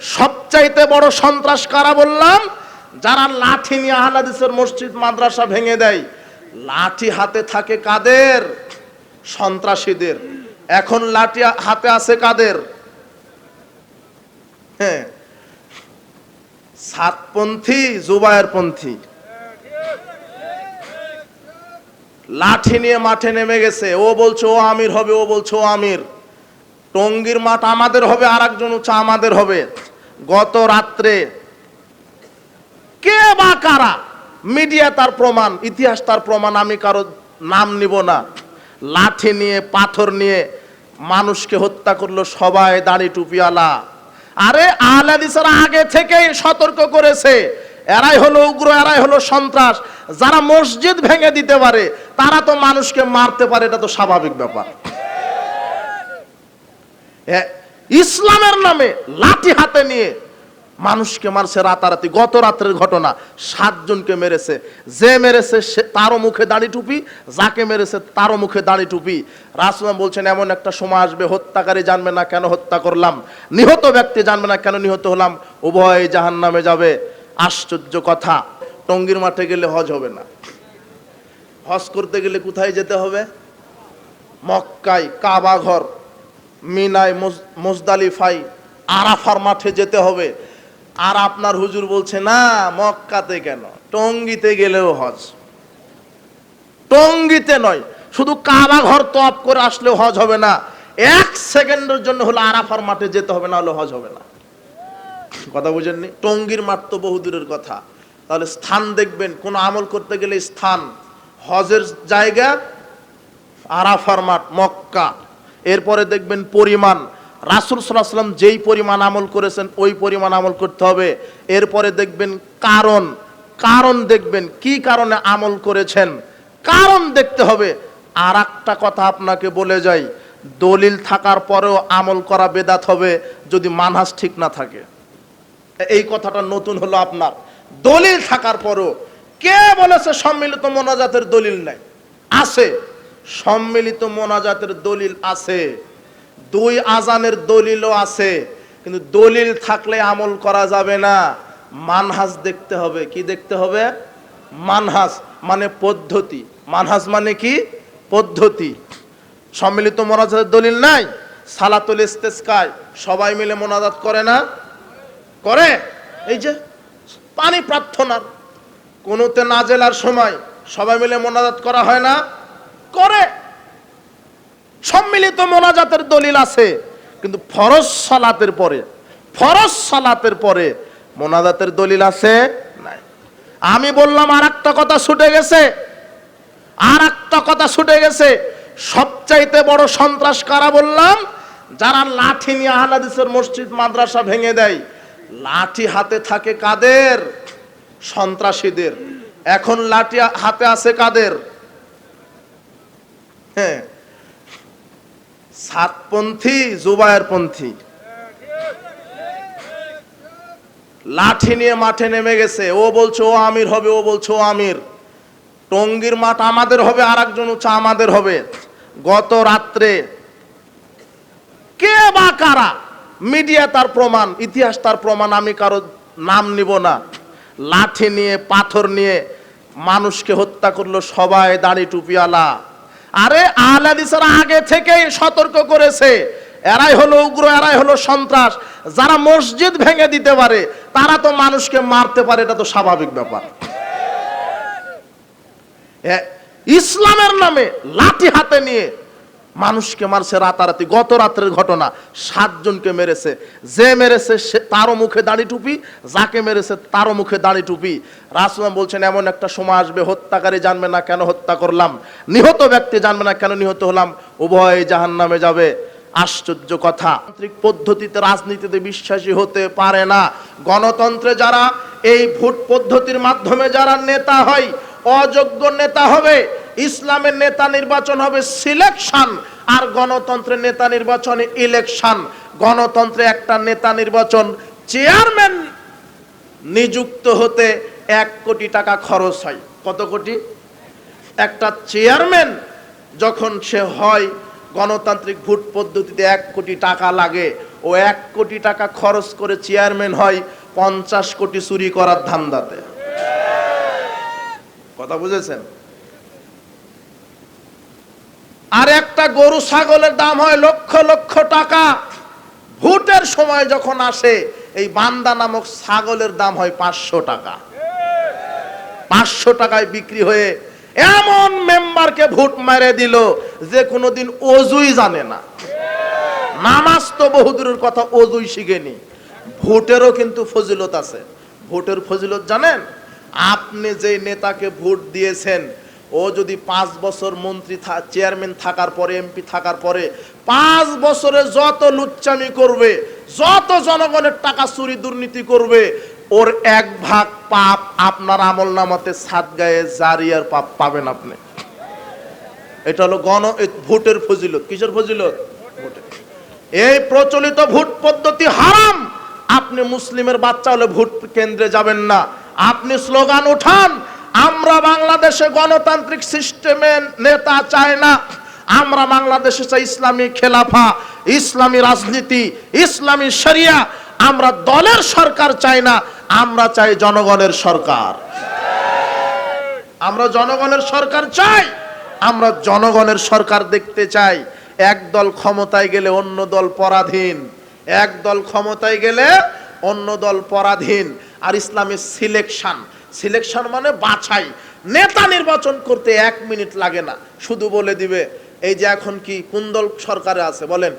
সবচাইতে বড় সন্ত্রাস কারা বললাম? যারা লাঠি নিয়ে আহলাদিসের মসজিদ, মাদ্রাসা ভেঙে দেয়। লাঠি হাতে থাকে কাদের? সন্ত্রাসীদের। এখন লাঠি হাতে আছে কাদের? হ্যাঁ। সাতপন্থী জুবায়ের পন্থী লাঠি নিয়ে মাঠে নেমে গেছে। ও বলছে, ও আমির হবে, ও বলছে, ও আমির। টঙ্গীর মাঠ আমাদের হবে আর একজন হচ্ছে আমাদের হবে। গত রাত্রে কে বা কারা? মিডিয়া তার প্রমাণ, ইতিহাস তার প্রমাণ, আমি কারও নাম নিব না। লাঠি নিয়ে, পাথর নিয়ে মানুষকে হত্যা করল সবাই, দাড়ি টুপিওয়ালা। আরে আহলাদিসরা আগে থেকেই সতর্ক করেছে, এরাই হলো উগ্র, এরাই হলো সন্ত্রাস। যারা মসজিদ ভেঙে দিতে পারে, তারা তো মানুষকে মারতে পারে, এটা তো স্বাভাবিক ব্যাপার। ইসলামের নামে লাঠি হাতে নিয়ে মানুষকে মারছে রাতারাতি। গত রাত্রের ঘটনা, সাতজনকে মেরেছে। যে মেরেছে সে তারও মুখে দাড়ি টুপি, যাকে মেরেছে তারও মুখে দাড়ি টুপি। রাসুলাম বলছেন, এমন একটা সময় আসবে, হত্যাকারী জানবে না কেন হত্যা করলাম। নিহত ব্যক্তি জানবে না কেন নিহত হলাম। উভয় জাহান নামে যাবে। আশ্চর্য কথা। টঙ্গির মাঠে গেলে হজ হবে না। হজ করতে গেলে কোথায় যেতে হবে? মক্কায় কাবা ঘর। মিনায় মুজ- মুজদালিফাই আরাফার মাঠে যেতে হবে। আর আপনার হুজুর বলছে, না, মক্কাতে কেন? টঙ্গিতে গেলেও হজ। টঙ্গিতে নয়, শুধু কাবা ঘর তপ করে আসলেও হজ হবে না। এক সেকেন্ডের জন্য হলো আরাফার মাঠে যেতে হবে, না হলে হজ হবে না। কথা বুঝেননি? টঙ্গির মাঠ তো বহুদূরের কথা। তাহলে স্থান দেখবেন, কোন আমল করতে গেলে স্থান, হজের জায়গা, আরাফার মাঠ, মক্কা। এরপরে দেখবেন পরিমাণ। রাসুল সাল্লাম যেই পরিমাণ আমল করেছেন, ওই পরিমাণ আমল করতে হবে। এরপরে দেখবেন কারণ কারণ দেখবেন কি কারণে আমল করেছেন, কারণ দেখতে হবে। আর একটা কথা আপনাকে বলে যাই, দলিল থাকার পরেও আমল করা বেদাত হবে যদি মানহাজ ঠিক না থাকে। এই কথাটা নতুন হলো আপনার। দলিল থাকার পরও কে বলেছে সম্মিলিত মোনাজাতের দলিল নাই? আছে। সম্মিলিত মোনাজাতের দলিল আছে। দুই আজানের দলিলও আছে, কিন্তু দলিল থাকলে আমল করা যাবে না। মানহাজ দেখতে হবে। কি দেখতে হবে? মানহাজ মানে পদ্ধতি। মানহাজ মানে কি? পদ্ধতি। সম্মিলিত মোনাজাতের দলিল নাই? সালাতুল ইস্তেসকায়। সবাই মিলে মোনাজাত করে না? করে? এই যে পানি প্রার্থনার। কোনোতে না জেলার সময় সবাই মিলে মোনাজাত করা হয় না? করে। সম্মিলিত মোনাজাতের দলিল আছে, কিন্তু ফরজ সালাতের পরে, ফরজ সালাতের পরে মোনাজাতের দলিল আছে নাই। আমি বললাম আর একটা কথা ছুটে গেছে। আর একটা কথা ছুটে গেছে। সবচাইতে বড় সন্ত্রাস কারা বললাম? যারা লাঠি নিয়ে আহলাদিসের মসজিদ, মাদ্রাসা ভেঙে দেয়। লাঠি হাতে থাকে কাদের? সন্ত্রাসীদের। এখন লাঠি হাতে আছে কাদের? হ্যাঁ। সাতপন্থী জুবায়ের পন্থী লাঠি নিয়ে মাঠে নেমে গেছে। ও বলছে, ও আমির হবে, ও বলছে, ও আমির। টঙ্গীর মাঠ আমাদের হবে আর একজন হচ্ছে আমাদের হবে। গত রাত্রে কে বা কারা? মিডিয়া তার প্রমাণ, ইতিহাস তার প্রমাণ, আমি কারও নাম নিব না। লাঠি নিয়ে, পাথর নিয়ে মানুষকে হত্যা করল সবাই, দাড়ি টুপিওয়ালা। আরে আহলাদিসরা আগে থেকেই সতর্ক করেছে। এরাই হলো উগ্র, এরাই হলো সন্ত্রাস। যারা মসজিদ ভেঙে দিতে পারে, তারা তো মানুষকে মারতে পারে, এটা তো স্বাভাবিক ব্যাপার। ইসলামের নামে লাঠি হাতে নিয়ে মানুষকে মারছে রাতারাতি। গত রাত্রের ঘটনা সাতজনকে মেরেছে। যে মেরেছে সে তারও মুখে দাড়ি টুপি, যাকে মেরেছে তারও মুখে দাড়ি টুপি। রাসুলাম বলছেন, এমন একটা সময় আসবে, হত্যাকারী জানবে না কেন হত্যা করলাম। নিহত ব্যক্তি জানবে না কেন নিহত হলাম। উভয় জাহান নামে যাবে। আশ্চর্য কথা। তান্ত্রিক পদ্ধতিতে, রাজনীতিতে বিশ্বাসী হতে পারে না। গণতন্ত্রে যারা এই ভোট পদ্ধতির মাধ্যমে যারা নেতা হয় অযোগ্য নেতা হবে, ইসলামের নেতা নির্বাচন হবে সিলেকশন আর গণতন্ত্রের নেতা নির্বাচনে ইলেকশন গণতন্ত্রে একটা নেতা নির্বাচন চেয়ারম্যান নিযুক্ত হতে এক কোটি টাকা খরচ হয়। কত কোটি? একটা চেয়ারম্যান যখন সে হয়, গণতান্ত্রিক ভোট পদ্ধতিতে এক কোটি টাকা লাগে। ও এক কোটি টাকা খরচ করে চেয়ারম্যান হয়, পঞ্চাশ কোটি চুরি করার ধান্দাতে। কথা বুঝেছেন? আর একটা গরু ছাগলের দাম হয় লক্ষ লক্ষ টাকা। ভোটের সময় যখন আসে, এই বান্দা নামক ছাগলের দাম হয় পাঁচশো টাকা। পাঁচশো টাকায় বিক্রি হয়ে এমন মেম্বারকে ভোট মেরে দিল যে কোনোদিন অজুই জানে না। নামাজ তো বহুদূরের কথা, অজুই শিখেনি। ভোটেরও কিন্তু ফজিলত আছে। ভোটের ফজিলত জানেন? আপনি যে নেতাকে ভোট দিয়েছেন, ও যদি পাঁচ বছর মন্ত্রী চেয়ারম্যান থাকার পরে, এমপি থাকার পরে, পাঁচ বছরে যত লুচ্চামি করবে, যত জনগণের টাকা চুরি দুর্নীতি করবে, ওর এক ভাগ পাপ আপনার আমল নামাতে সাত গায়ে জারিয়ার পাপ পাবেন আপনি। এটা হলো গণ ভোটের ফজিলত। কিসের ফজিলত? এই প্রচলিত ভোট পদ্ধতি হারাম। আপনি মুসলিমের বাচ্চা হলে ভোট কেন্দ্রে যাবেন না। আপনি স্লোগান উঠান, আমরা বাংলাদেশে গণতান্ত্রিক সিস্টেমে নেতা চাই না, আমরা বাংলাদেশে চাই ইসলামী খেলাফা, ইসলামী রাজনীতি, ইসলামী শরিয়া, আমরা দলের সরকার চাই না, আমরা চাই জনগণের সরকার। আমরা জনগণের সরকার চাই, আমরা জনগণের সরকার দেখতে চাই। এক দল ক্ষমতায় গেলে অন্য দল পরাধীন এক দল ক্ষমতায় গেলে অন্য দল পরাধীন আর ইসলামের সিলেকশন সিলেকশন মানে বাছাই। নেতা নির্বাচন করতে এক মিনিট লাগে না। শুধু বলে দিবে, এই যে এখন কি কোন দল সরকারে আছে, বলেন।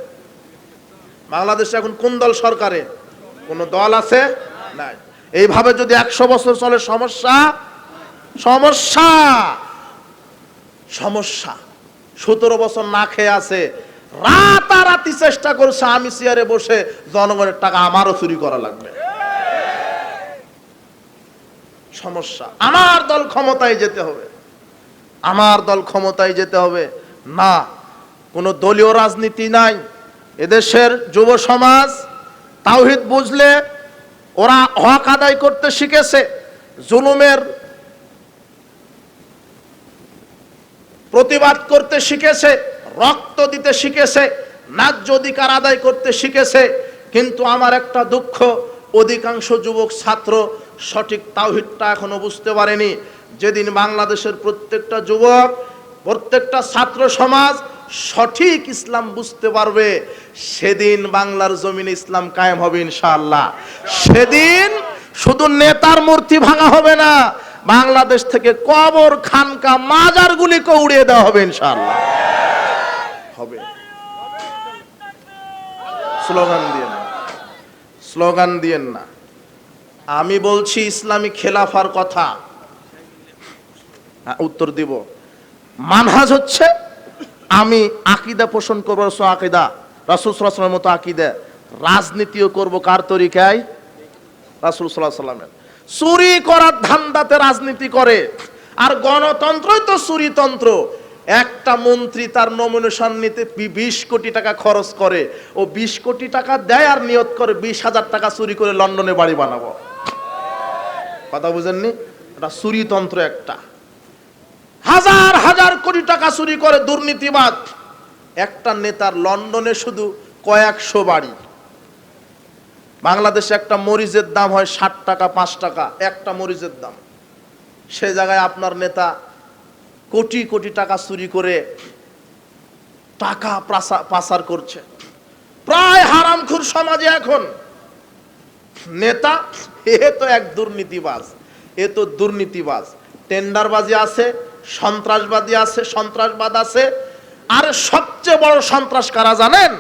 বাংলাদেশে এখন কোন দল সরকারে? কোন দল আছে? নাই। এইভাবে যদি একশো বছর চলে, সমস্যা? সমস্যা! সমস্যা। সতেরো বছর না খেয়ে আছে। রাতারাতি চেষ্টা করছে আমি চেয়ারে বসে জনগণের টাকা আমারও চুরি করা লাগবে। সমস্যা। আমার দল ক্ষমতায় যেতে হবে। আমার দল ক্ষমতায় যেতে হবে। না, কোনো দলীয় রাজনীতি নাই। এদেশের যুব সমাজ, তাওহিদ বুঝলে ওরা হক আদায় করতে শিখেছে। জুলুমের প্রতিবাদ করতে শিখেছে, রক্ত দিতে শিখেছে, ন্যায্য অধিকার আদায় করতে শিখেছে। কিন্তু আমার একটা দুঃখ, অধিকাংশ যুবক ছাত্র সঠিক তাওহিদটা এখনও বুঝতে পারেনি। যেদিন বাংলাদেশের প্রত্যেকটা যুবক, প্রত্যেকটা ছাত্র সমাজ সঠিক ইসলাম বুঝতে পারবে, সেদিন বাংলার জমিনে ইসলাম কায়েম হবে ইনশাআল্লাহ। সেদিন শুধু নেতার মূর্তি ভাঙা হবে না, বাংলাদেশ থেকে কবর, খানকা, মাজারগুলিকে উড়িয়ে দেওয়া হবে ইনশাআল্লাহ। হবে। স্লোগান দিয়েন না। স্লোগান দিয়েন না। আমি বলছি ইসলামী খেলাফার কথা। হ্যাঁ, উত্তর দিব। মানহাজ হচ্ছে আমি আকিদা পোষণ করব রসুল আকিদা। রাসুল সাল্লামের মতো আকিদা। রাজনীতিও করব কার তরিকায়? রাসুল সাল্লাহ সাল্লামের চুরি করার ধান্দাতে রাজনীতি করে। আর গণতন্ত্রই তো চুরিতন্ত্র। একটা মন্ত্রী তার নমিনেশন নিতে বিশ কোটি টাকা খরচ করে। ও বিশ কোটি টাকা দেয় আর নিয়ত করে বিশ হাজার টাকা চুরি করে লন্ডনে বাড়ি বানাবো। কথা বুঝেননি? এটা চুরিতন্ত্র একটা। হাজার হাজার কোটি টাকা চুরি করে দুর্নীতিবাদ। একটা নেতার লন্ডনে শুধু কয়েকশো বাড়ি। বাংলাদেশে একটা মরিচের দাম হয় ষাট টাকা, পাঁচ টাকা। একটা মরিচের দাম। সে জায়গায় আপনার নেতা কোটি কোটি টাকা চুরি করে টাকা পাচার করছে। প্রায় হারামখুর সমাজে এখন। নেতা, এ তো এক দুর্নীতিবাজ, এ তো দুর্নীতিবাজ। টেন্ডারবাজি আছে, সন্ত্রাসবাদী আছে, সন্ত্রাসবাদ আছে। আর সবচেয়ে বড় সন্ত্রাস কারা জানেন?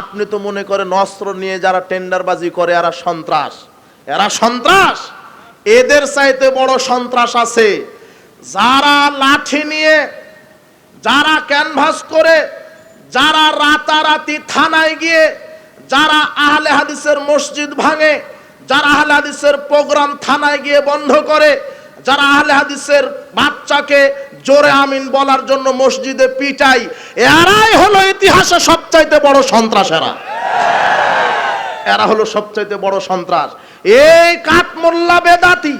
আপনি তো মনে করেন অস্ত্র নিয়ে যারা টেন্ডারবাজি করে এরা সন্ত্রাস। এরা সন্ত্রাস। এদের চাইতে বড় সন্ত্রাস আছে যারা লাঠি নিয়ে, যারা ক্যানভাস করে, যারা রাতারাতি থানায় গিয়ে, যারা আহলে হাদিসের মসজিদ ভাঙে, যারা আহলে হাদিসের প্রোগ্রাম থানায় গিয়ে বন্ধ করে, যারা আহলে হাদিসের বাচ্চাকে জোরে আমিন বলার জন্য মসজিদে পিটাই, এরাই হলো ইতিহাসে সবচাইতে বড় সন্ত্রাস এরা এরা হলো সবচাইতে বড় সন্ত্রাস। এই কাঠমোল্লা বেদাতি,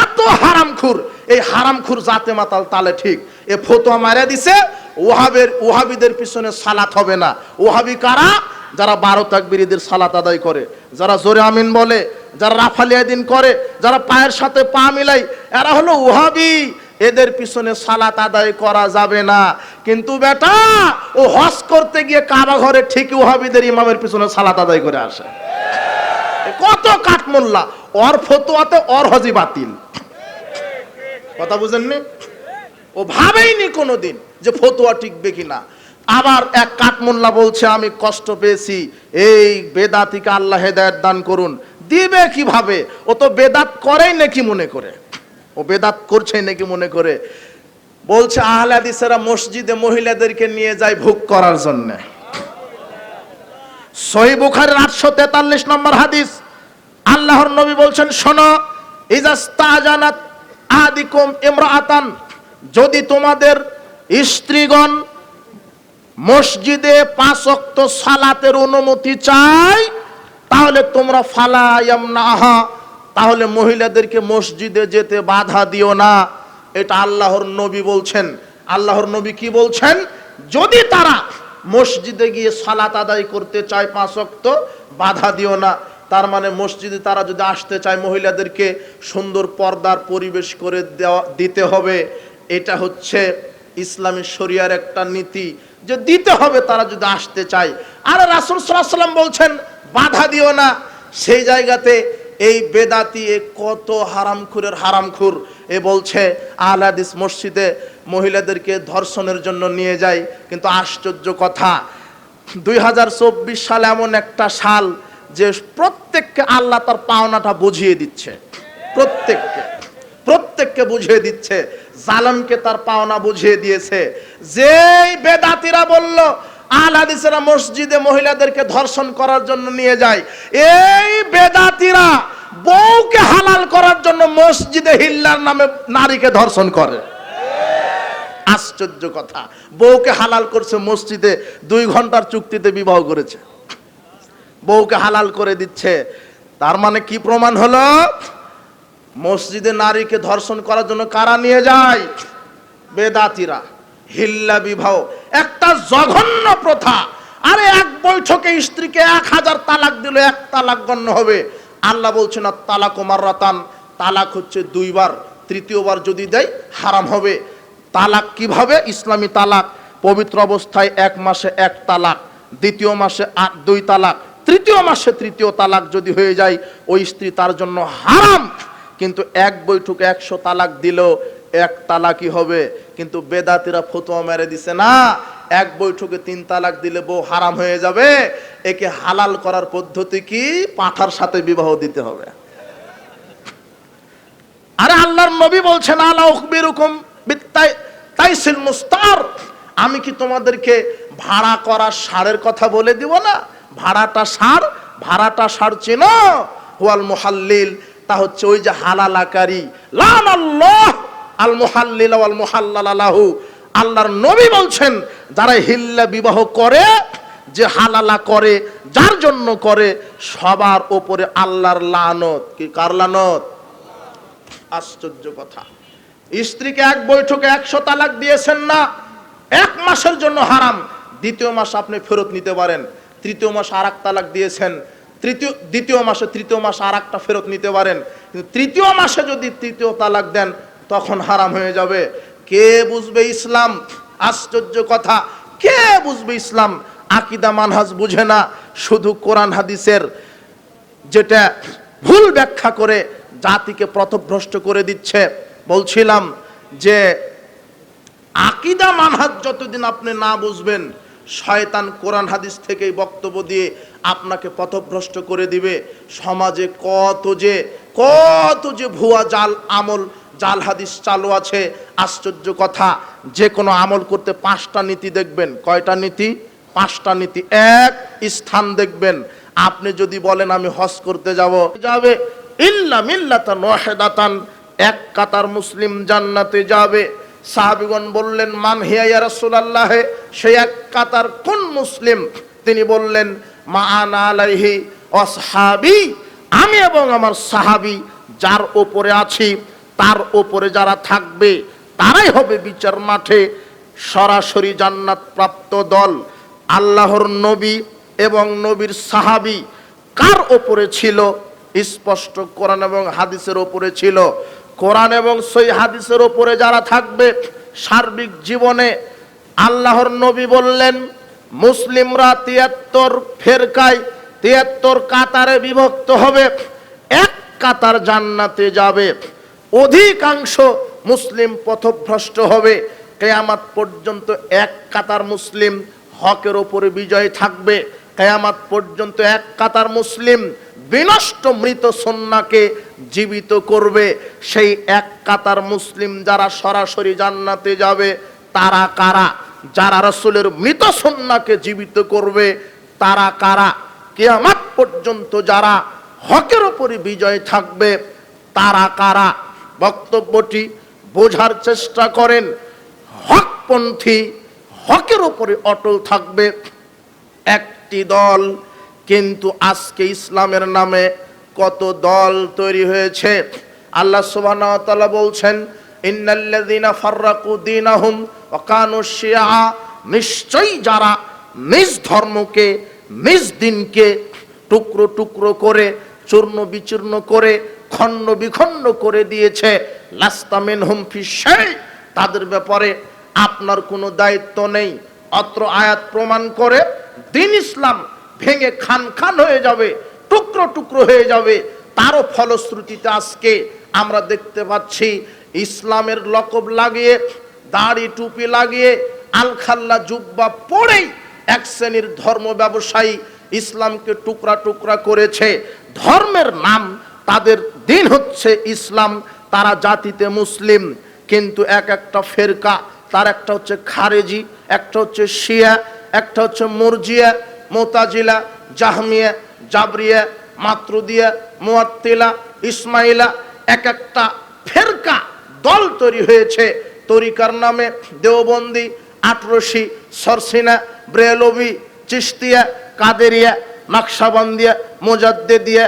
এত হারামখুর এই হারামখুর জাতে মাতাল, তালে ঠিক। এ ফতোয়া মারা দিছে, ওহাবের ওহাবিদের পিছনে সালাত হবে না। ওহাবি কারা? যারা বারো তাকবিরিদের সালাত আদায় করে, যারা জোরে আমিন বলে, যারা রাফালিয়া দিন করে, যারা পায়ের সাথে পা মিলাই, এরা হলো ওহাবি। এদের পিছনে সালাত আদায় করা যাবে না। কিন্তু বেটা, ও হজ করতে গিয়ে কাবা ঘরে ঠিকই ওহাবিদের ইমামের পিছনে সালাত আদায় করে আসে। কত কাঠমোল্লা। ওর ফতোয়াতে অর হজি বাতিল। কথা বুঝেননি? ও ভাবেইনি কোনোদিন যে ফতুয়া টিকবে কিনা। আবার এক কাঠমোল্লা বলছে, আমি কষ্ট পেয়েছি। এই বেদাতিকে আল্লাহ হেদায়ত দান করুন। দিবে কীভাবে? ও তো বেদাত করেই নাকি মনে করে। ও বেদাত করছে নাকি মনে করে। বলছে, আহলে হাদিসেরা মসজিদে মহিলাদেরকে নিয়ে যায় ভোগ করার জন্য। সহি আটশো তেতাল্লিশ নম্বর হাদিস। আল্লাহর নবী বলছেন, শোনো, ইজাস্তাজানাত আদিকুম ইমরাআতান, যদি তোমাদের স্ত্রীগণ মসজিদে পাঁচ ওয়াক্ত সালাতের অনুমতি চাই তাহলে তোমরা ফালায়াম নাহা তাহলে মহিলাদেরকে মসজিদে যেতে বাধা দিও না। এটা আল্লাহর নবী বলছেন। আল্লাহর নবী কি বলছেন? যদি তারা মসজিদে গিয়ে সালাত আদায় করতে চায় পাঁচ ওয়াক্ত বাধা দিও না। তার মানে মসজিদে তারা যদি আসতে চায়, মহিলাদেরকে সুন্দর পর্দার পরিবেশ করে দেওয়া, দিতে হবে। এটা হচ্ছে ইসলামী শরিয়ার একটা নীতি যে দিতে হবে তারা যদি আসতে চায়। আর রাসুল সাল্লাম বলছেন, বাধা দিও না। সেই জায়গাতে এই বেদাতি এ কত হারামখুরের হারামখুর এ বলছে আহলাদিস মসজিদে মহিলাদেরকে ধর্ষণের জন্য নিয়ে যায়। কিন্তু আশ্চর্য কথা, দুই সাল এমন একটা সাল যে প্রত্যেককে আল্লাহ তার পাওনাটা বুঝিয়ে দিচ্ছে। প্রত্যেককে। প্রত্যেককে বুঝিয়ে দিচ্ছে। জালামকে তার পাওনা বুঝিয়ে দিয়েছে। যেই বেদাতিরা বলল, আল হাদিসেরা মসজিদে মহিলাদেরকে ধর্ষণ করার জন্য নিয়ে যায়। এই বেদাতিরা বউকে হালাল করার জন্য মসজিদে হিল্লার নামে নারীকে ধর্ষণ করে। আশ্চর্য কথা। বউকে হালাল করছে মসজিদে, দুই ঘণ্টার চুক্তিতে বিবাহ করেছে। বউকে হালাল করে দিচ্ছে। তার মানে কি প্রমাণ হলো? মসজিদে নারীকে ধর্ষণ করার জন্য কারা নিয়ে যায়? বেদাতিরা। হিল্লা বিবাহ। একটা জঘন্য প্রথা। আরে এক বৈঠকে স্ত্রীকে এক হাজার তালাক দিল এক তালাক গণ্য হবে। আল্লাহ বলছেন না তালাক ওমার রাতান তালাক হচ্ছে দুইবার। তৃতীয়বার যদি দেয়, হারাম হবে। তালাক কীভাবে? ইসলামী তালাক। পবিত্র অবস্থায় এক মাসে এক তালাক, দ্বিতীয় মাসে দুই তালাক। তৃতীয় মাসে তৃতীয় তালাক যদি হয়ে যায়, ওই স্ত্রী তার জন্য হারাম। কিন্তু এক বৈঠকে একশো তালাক দিল এক তালাকই হবে। কিন্তু বেদাতিরা ফতোয়া মেরে দিছে, না, এক বৈঠকে তিন তালাক দিলে বউ হারাম হয়ে যাবে। একে হালাল করার পদ্ধতি কি? পাঠার সাথে বিবাহ দিতে হবে। আরে আল্লাহর নবী বলছেন, আলা উখবিরুকুম বিত্তাই, তাইসিল মুস্তার। আমি কি তোমাদেরকে ভাড়া করা সারের কথা বলে দিব না? ভাড়াটা সার ভাড়াটা সার চেনো। হুয়াল মুহাল্লিল, তা হচ্ছে ওই যে হালালাকারী। লান আল্লাহ আল মুহাল্লিল ওয়াল মুহাল্লাল আলাহু আল্লাহর নবী বলছেন, যারা হিল্লা বিবাহ করে, যে হালালা করে, যার জন্য করে, সবার ওপরে আল্লাহর লানত। কি, কার লানত? আশ্চর্য কথা। স্ত্রীকে এক বৈঠকে একশো তালাক দিয়েছেন না, এক মাসের জন্য হারাম। দ্বিতীয় মাস আপনি ফেরত নিতে পারেন। তৃতীয় মাস আর তালাক দিয়েছেন। তৃতীয়, দ্বিতীয় মাসে তৃতীয় মাস আর একটা ফেরত নিতে পারেন। কিন্তু তৃতীয় মাসে যদি তৃতীয় তালাক দেন, তখন হারাম হয়ে যাবে। কে বুঝবে ইসলাম? আশ্চর্য কথা। কে বুঝবে ইসলাম? আকিদা মানহাজ বুঝে না। শুধু কোরআন হাদিসের যেটা ভুল ব্যাখ্যা করে জাতিকে পথভ্রষ্ট করে দিচ্ছে। বলছিলাম যে আকিদা মানহাজ যতদিন আপনি না বুঝবেন শয়তান কোরআন হাদিস থেকেই বক্তব্য দিয়ে আপনাকে পথভ্রষ্ট করে দিবে। সমাজে কত যে কত যে ভুয়া জাল আমল, জাল হাদিস চালু আছে, আশ্চর্য কথা। যে কোনো আমল করতে পাঁচটা নীতি দেখবেন। কয়টা নীতি? পাঁচটা নীতি। এক, স্থান দেখবেন। আপনি যদি বলেন, আমি হজ করতে যাব। যাবে। ইল্লা মিল্লাতান ওয়াহিদাতান। এক কাতার মুসলিম জান্নাতে যাবে। সাহাবিগণ বললেন মান হিয়া ইয়া রাসূলুল্লাহ? সে এক কাতার কোন মুসলিম? তিনি বললেন, মা আনা আলাইহি আসহাবি আমি এবং আমার সাহাবি যার ওপরে আছি, তার ওপরে যারা থাকবে, তারাই হবে বিচার মাঠে সরাসরি জান্নাত প্রাপ্ত দল। আল্লাহর নবী এবং নবীর সাহাবি কার ওপরে ছিল? স্পষ্ট কোরআন এবং হাদিসের ওপরে ছিল। কোরআন এবং সই হাদিসের ওপরে যারা থাকবে, সার্বিক জীবনে আল্লাহর নবী বললেন, মুসলিমরা তিয়াত্তর ফেরকায়, তিয়াত্তর কাতারে বিভক্ত হবে, এক কাতার জান্নাতে যাবে। অধিকাংশ মুসলিম পথভ্রষ্ট হবে। কেয়ামাত পর্যন্ত এক কাতার মুসলিম হকের ওপরে বিজয় থাকবে। কেয়ামাত পর্যন্ত এক কাতার মুসলিম বিনষ্ট মৃত সন্নাকে জীবিত করবে, সেই এক কাতার মুসলিম যারা সরাসরি জান্নাতে যাবে, তারা কারা? যারা রসুলের মৃত সন্নাকে জীবিত করবে, তারা কারা? কেয়ামাত পর্যন্ত যারা হকের ওপরে বিজয় থাকবে, তারা কারা? বক্তব্যটি বোঝার চেষ্টা করেন, হকপন্থী হকের ওপরে অটল থাকবে। একটি দল কিন্তু আজকে ইসলামের নামে কত দল তৈরি হয়েছে। আল্লাহ সুবহানাহু বলছেন, ইন্নাল্লাযীনা ফাররাকু দীনাহুম ওয়া কানু শিয়া। নিশ্চয়ই যারা নিজ ধর্মকে, নিজ দিনকে টুকরো টুকরো করে, চূর্ণ বিচূর্ণ করে, খণ্ড বিখণ্ড করে দিয়েছে। লাস্তামিন হুম ফিসাই তাদের ব্যাপারে আপনার কোনো দায়িত্ব নেই। অত্র আয়াত প্রমাণ করে, দিন ইসলাম ভেঙে খান খান হয়ে যাবে। টুকরো টুকরো হয়ে যাবে। তারও ফলশ্রুতিতে আজকে আমরা দেখতে পাচ্ছি, ইসলামের লকব লাগিয়ে, দাড়ি টুপি লাগিয়ে, আলখাল্লা জুব্বা পড়েই এক শ্রেণির ধর্ম ব্যবসায়ী ইসলামকে টুকরা টুকরা করেছে। ধর্মের নাম তাদের দিন হচ্ছে ইসলাম, তারা জাতিতে মুসলিম, কিন্তু এক একটা ফেরকা, তার একটা হচ্ছে খারেজি, একটা হচ্ছে শিয়া, একটা হচ্ছে মুরজিয়া, মোতাজিলা, জাহমিয়া জাবরিয়া, মাতরুদিয়া, মুয়াত্তিলা, ইসমাইলা এক একটা ফেরকা দল তৈরি হয়েছে। তরিকার নামে দেওবন্দি আটরশি সরসিনা, ব্রেলবি চিস্তিয়া কাদেরিয়া, নকশাবন্দিয়া, মোজাদ্দেদিয়া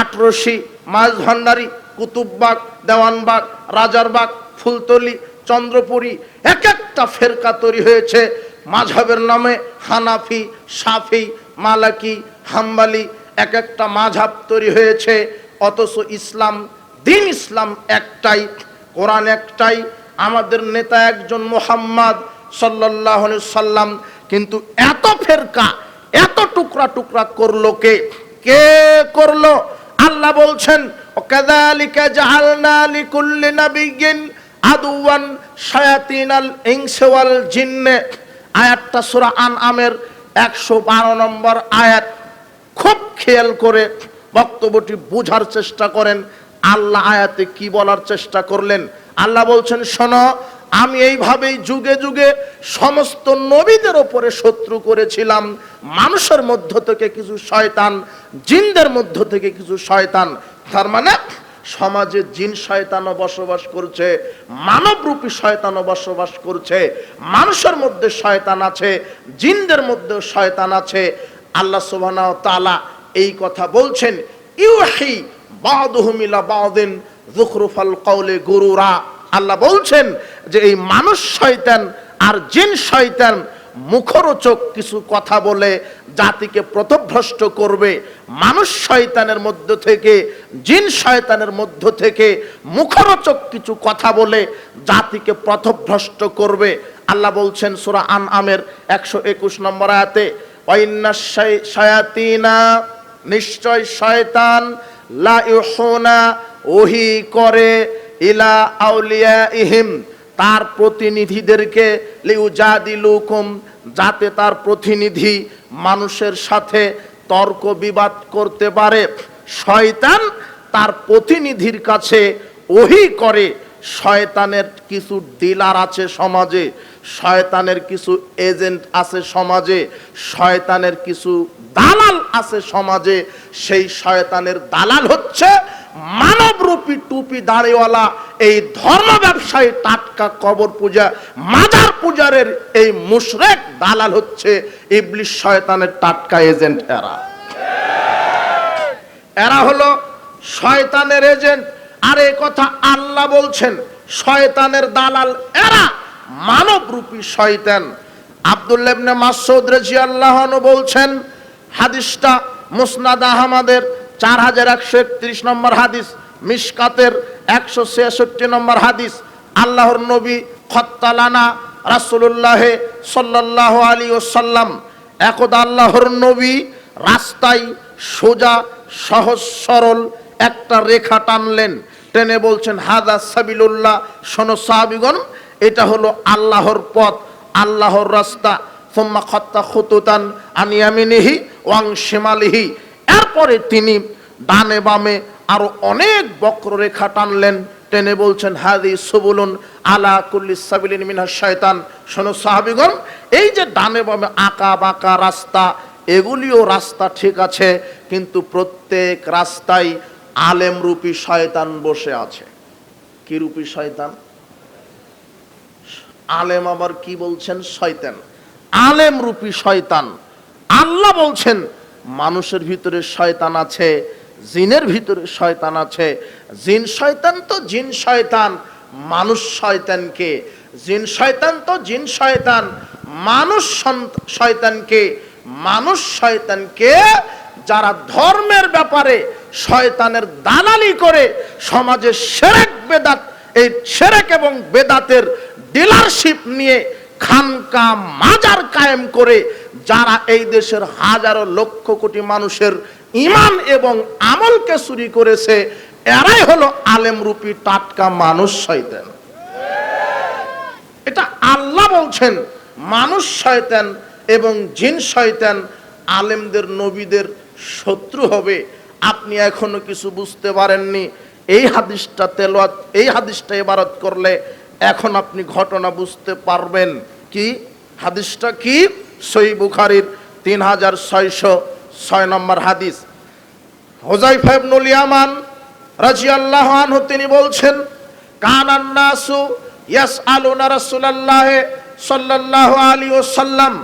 আটরশি মাছ ভান্ডারি, কুতুববাগ, দেওয়ানবাগ, রাজারবাগ, ফুলতলি, চন্দ্রপুরী এক একটা ফেরকা তৈরি হয়েছে। মাঝহের নামে হানাফি, সাফি, মালাকি হাম্বালি এক একটা মাঝহাব তৈরি হয়েছে, অথচ ইসলাম, দিন ইসলাম একটাই, কোরআন একটাই, আমাদের নেতা একজন মোহাম্মদ সাল্লাহ সাল্লাম কিন্তু এত ফেরকা, এত টুকরা টুকরা করল কে? কে করল? আল্লাহ বলছেন লিকুল্লি নাবিয়্যিন আদুওয়ান শায়াতিনাল ইনসি ওয়াল জিন্নে। আয়াতটা সূরা আনআমের 112 নম্বর আয়াত। খুব খেয়াল করে বক্তব্যটি বোঝার চেষ্টা করেন। আল্লাহ আয়াতে কি বলার চেষ্টা করলেন? আল্লাহ বলছেন, শোনো, আমি এইভাবেই যুগে যুগে সমস্ত নবীদের ওপরে শত্রু করেছিলাম। মানুষের মধ্য থেকে কিছু শয়তান, জিনদের মধ্য থেকে কিছু শয়তান। তার মানে সমাজে জিন শয়তানও বসবাস করছে, মানবরূপী শয়তানও বসবাস করছে। মানুষের মধ্যে শয়তান আছে, জিনদের মধ্যে শয়তান আছে। আল্লাহ সুবহানাহু ওয়া তাআলা এই কথা বলছেন গুরুরা। আল্লাহ বলছেন যে এই মানুষ শয়তান আর জিন শয়তান মুখরোচক কিছু কথা বলে জাতিকে প্রতভ্রষ্ট করবে। মানুষ শয়তানের মধ্য থেকে, জিন শয়তানের মধ্য থেকে মুখরোচক কিছু কথা বলে জাতিকে প্রথভ্রষ্ট করবে। আল্লাহ বলছেন, সুরা আন আমের একশো একুশ নম্বর আয়াতে শায়াতিনা, নিশ্চয় শয়তান লা ইউহুনা, ওহি করে ইলা আউলিয়া ইহিম তার প্রতিনিধিদেরকে লিউজাদিলুকুম, যাতে তার প্রতিনিধি মানুষের সাথে তর্ক বিবাদ করতে পারে। শয়তান তার প্রতিনিধির কাছে ওহি করে, শয়তানের কিছু ডিলার আছে সমাজে শয়তানের কিছু এজেন্ট আছে সমাজে, শয়তানের কিছু দালাল আছে সমাজে, সেই শয়তানের দালাল হচ্ছে মানবরূপী টুপি দাড়িওয়ালা, এই ধর্ম ব্যবসায়ী টাটকা কবর পূজা, মাজার পূজারের এই মুশরেক দালাল হচ্ছে ইবলিশ শয়তানের টাটকা এজেন্ট এরা। এরা হলো শয়তানের এজেন্ট। আর এই কথা আল্লাহ বলছেন, শয়তানের দালাল এরা। মানব রূপী শয়তান। আব্দুল্লাহ ইবনে মাসউদ রাদিয়াল্লাহু আনহু বলছেন, হাদিসটা মুসনাদ আহমদের চার হাজার একশো একত্রিশ নম্বর হাদিস মিসকাতের একশো ছেষট্টি নম্বর হাদিস, আল্লাহর নবী খত্তালানা রাসূলুল্লাহে সাল্লাল্লাহু আলী ওসাল্লাম একদা আল্লাহর নবী রাস্তায় সোজা, সহজ, সরল একটা রেখা টানলেন। টেনে বলছেন, হাদা সাবিলুল্লাহ শোনো সাহাবিগণ এটা হলো আল্লাহর পথ, আল্লাহর রাস্তা। সোম্মা খত্তা খুতুতান আনিয়ামিনিহি ওয়াং শিমালিহি। এরপরে তিনি ডানে বামে আরও অনেক বক্ররেখা টানলেন। টেনে বলছেন, হাদি সুবুলুন আলা কুল্লি সাবিলিন মিনাশ শয়তান শোনো সাহাবিগণ, এই যে ডানে বামে আঁকা বাঁকা রাস্তা, এগুলিও রাস্তা ঠিক আছে, কিন্তু প্রত্যেক রাস্তায় আলেম রূপী শয়তান বসে আছে। কি রূপী শয়তান? আলেম আবার কি বলছেন? শয়তান। আলেম রূপী শয়তান। আল্লাহ বলছেন, মানুষের ভিতরে শয়তান আছে, জিনের ভিতরে শয়তান আছে। জিন শয়তান তো জিন শয়তান, মানুষ শয়তানকে। জিন শয়তান তো জিন শয়তান, মানুষ শয়তানকে। মানুষ শয়তানকে যারা ধর্মের ব্যাপারে শয়তানের দালালি করে সমাজে সেরেক বেদাত এই সেরেক এবং বেদাতের ডিলারশিপ নিয়ে খানকা মাজার কায়েম করে যারা এই দেশের হাজারো লক্ষ কোটি মানুষের ইমান এবং আমলকে চুরি করেছে, এরাই হলো আলেম রূপী টাটকা মানুষ শয়তান। এটা আল্লাহ বলছেন, মানুষ শয়তান এবং জিন শয়তান আলেমদের নবীদের শত্রু হবে। আপনি এখনও কিছু বুঝতে পারেননি। এই হাদিসটা তেলাওয়াত, এই হাদিসটা ইবারত করলে এখন আপনি ঘটনা বুঝতে পারবেন। কি? হাদিসটা কি? সই বুখারির তিন হাজার ছয়শো ছয় নম্বর হাদিস। হোজাইফা ইবনুল ইয়ামান রাদিয়াল্লাহু আনহু, তিনি বলছেন, কানান নাসু ইয়াসআলুনা রাসূলুল্লাহ সাল্লাল্লাহু আলাইহি ওয়াসাল্লাম।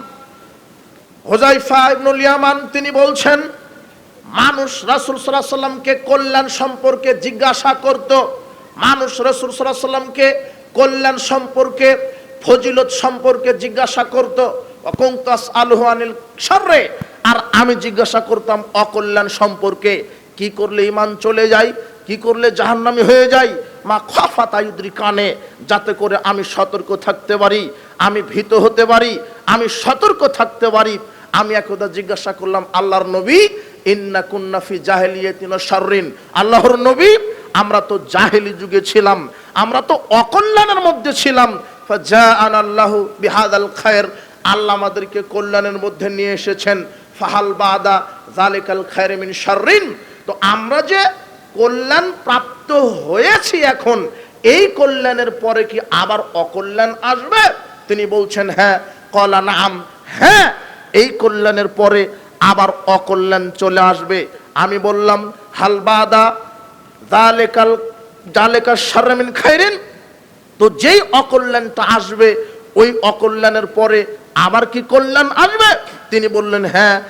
হোজাইফা ইবনুল ইয়ামান তিনি বলছেন, মানুষ রাসুল আলাইহি সাল্লামকে কল্যাণ সম্পর্কে জিজ্ঞাসা করত। মানুষ রসুল আলাইহি সাল্লামকে কল্যাণ সম্পর্কে, ফজিলত সম্পর্কে জিজ্ঞাসা করতো অকুংতাস আলহু আনিল শাররে? আর আমি জিজ্ঞাসা করতাম, অকল্যাণ সম্পর্কে কি করলে ইমান চলে যায়? কি করলে জাহান্নামী হয়ে যায়? মা খফা তাইদ্রি কানে, যাতে করে আমি সতর্ক থাকতে পারি, আমি ভীত হতে পারি, আমি সতর্ক থাকতে পারি। আমি একদা জিজ্ঞাসা করলাম, আল্লাহর নবী? ইন্না কুন্নাফি জাহেলিয়ে তিন শাররিন। আল্লাহর নবী, আমরা তো জাহেলি যুগে ছিলাম। আমরা তো অকল্যাণের মধ্যে ছিলাম। ফাজাআন আল্লাহু বিহাদাল খায়ের। আল্লাহ আমাদেরকে কল্যাণের মধ্যে নিয়ে এসেছেন। ফাহাল বাদা জালিকাল খায়রে মিন শাররিন। তো আমরা যে কল্যাণ প্রাপ্ত হয়েছি এখন, এই কল্যাণের পরে কি আবার অকল্যাণ আসবে? তিনি বলছেন হ্যাঁ। কলা নাম হ্যাঁ। এই কল্যাণের পরে আবার অকল্যাণ চলে আসবে। আমি বললাম হালবাদা জালেকাল জালেকা সারামিন খাইরেন। তো যেই অকল্যাণটা আসবে, ওই অকল্যাণের পরে আবার কি কল্যাণ আসবে? তিনি বললেন হ্যাঁ